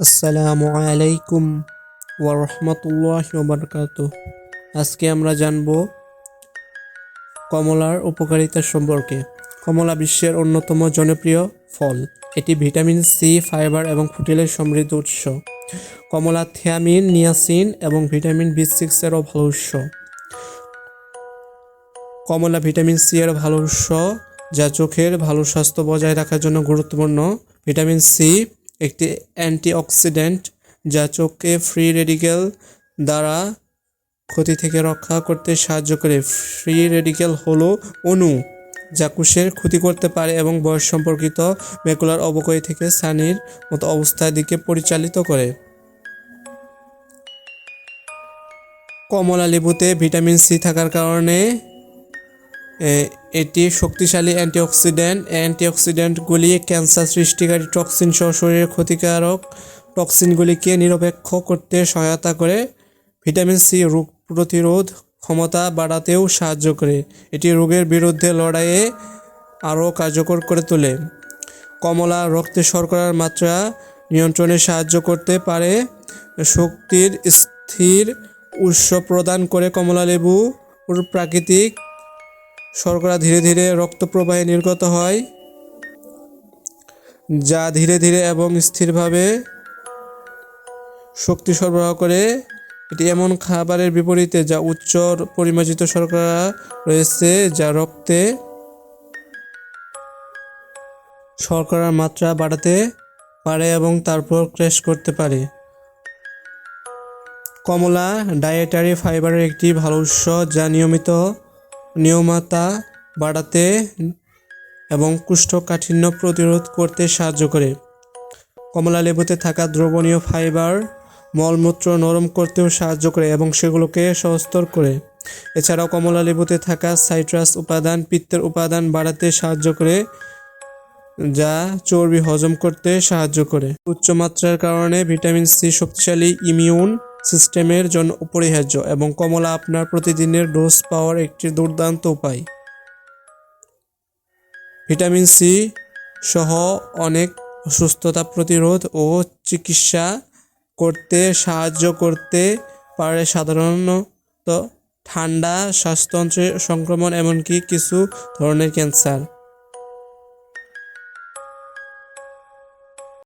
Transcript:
আসসালামু আলাইকুম ওয়ারহমতুল্লাহ ওবরকাত আজকে আমরা জানব কমলার উপকারিতা সম্পর্কে। কমলা বিশ্বের অন্যতম জনপ্রিয় ফল। এটি ভিটামিন সি, ফাইবার এবং ফুটিলের সমৃদ্ধ উৎস। কমলা থিয়ামিন, নিয়াসিন এবং ভিটামিন বি সিক্সেরও ভালো উৎস। কমলা ভিটামিন সি এর ভালো উৎস যা চোখের ভালো স্বাস্থ্য বজায় রাখার জন্য গুরুত্বপূর্ণ। ভিটামিন সি একটি অ্যান্টিঅক্সিডেন্ট যা চোখকে ফ্রি রেডিকেল দ্বারা ক্ষতি থেকে রক্ষা করতে সাহায্য করে। ফ্রি রেডিকেল হলো অণু যা কোষের ক্ষতি করতে পারে এবং বয়স সম্পর্কিত ম্যাকুলার অবক্ষয় থেকে সানির মতো অবস্থার দিকে পরিচালিত করে। কমলা লেবুতে ভিটামিন সি থাকার কারণে এটি শক্তিশালী অ্যান্টিঅক্সিডেন্ট। অ্যান্টিঅক্সিডেন্টগুলি ক্যান্সার সৃষ্টিকারী টক্সিন সহ শরীরের ক্ষতিকারক টক্সিনগুলিকে নিরপেক্ষ করতে সহায়তা করে। ভিটামিন সি রোগ প্রতিরোধ ক্ষমতা বাড়াতেও সাহায্য করে। এটি রোগের বিরুদ্ধে লড়াইয়ে আরও কার্যকর করে তোলে। কমলা রক্তে শর্করার মাত্রা নিয়ন্ত্রণে সাহায্য করতে পারে। শক্তির স্থির উৎস প্রদান করে কমলা লেবু প্রাকৃতিক শর্করা ধীরে ধীরে রক্ত প্রবাহে নির্গত হয়, যা ধীরে ধীরে এবং স্থিরভাবে শক্তি সরবরাহ করে। এটি এমন খাবারের বিপরীতে যা উচ্চ পরিমাজিত শর্করা রয়েছে, যা রক্তে শর্করার মাত্রা বাড়াতে পারে এবং তারপর ক্র্যাশ করতে পারে। কমলা ডায়েটারি ফাইবারের একটি ভালো উৎস যা নিয়মিত নিয়মতা বাড়াতে এবং কুষ্ঠকাঠিন্য প্রতিরোধ করতে সাহায্য করে। কমলা লেবুতে থাকা দ্রবণীয় ফাইবার, মলমূত্র নরম করতেও সাহায্য করে এবং সেগুলোকে সহস্তর করে। এছাড়াও কমলা লেবুতে থাকা সাইট্রাস উপাদান, পিত্তের উপাদান বাড়াতে সাহায্য করে, যা চর্বি হজম করতে সাহায্য করে। উচ্চ মাত্রার কারণে ভিটামিন সি শক্তিশালী, ইমিউন সিস্টেমের জন্য অপরিহার্য এবং কমলা আপনার প্রতিদিনের ডোজ পাওয়ার একটি দুর্দান্ত উপায়। ভিটামিন সি সহ অনেক অসুস্থতা প্রতিরোধ ও চিকিৎসা করতে সাহায্য করতে পারে সাধারণত ঠান্ডা শ্বাসতন্ত্রের সংক্রমণ, এমনকি কিছু ধরনের ক্যান্সার।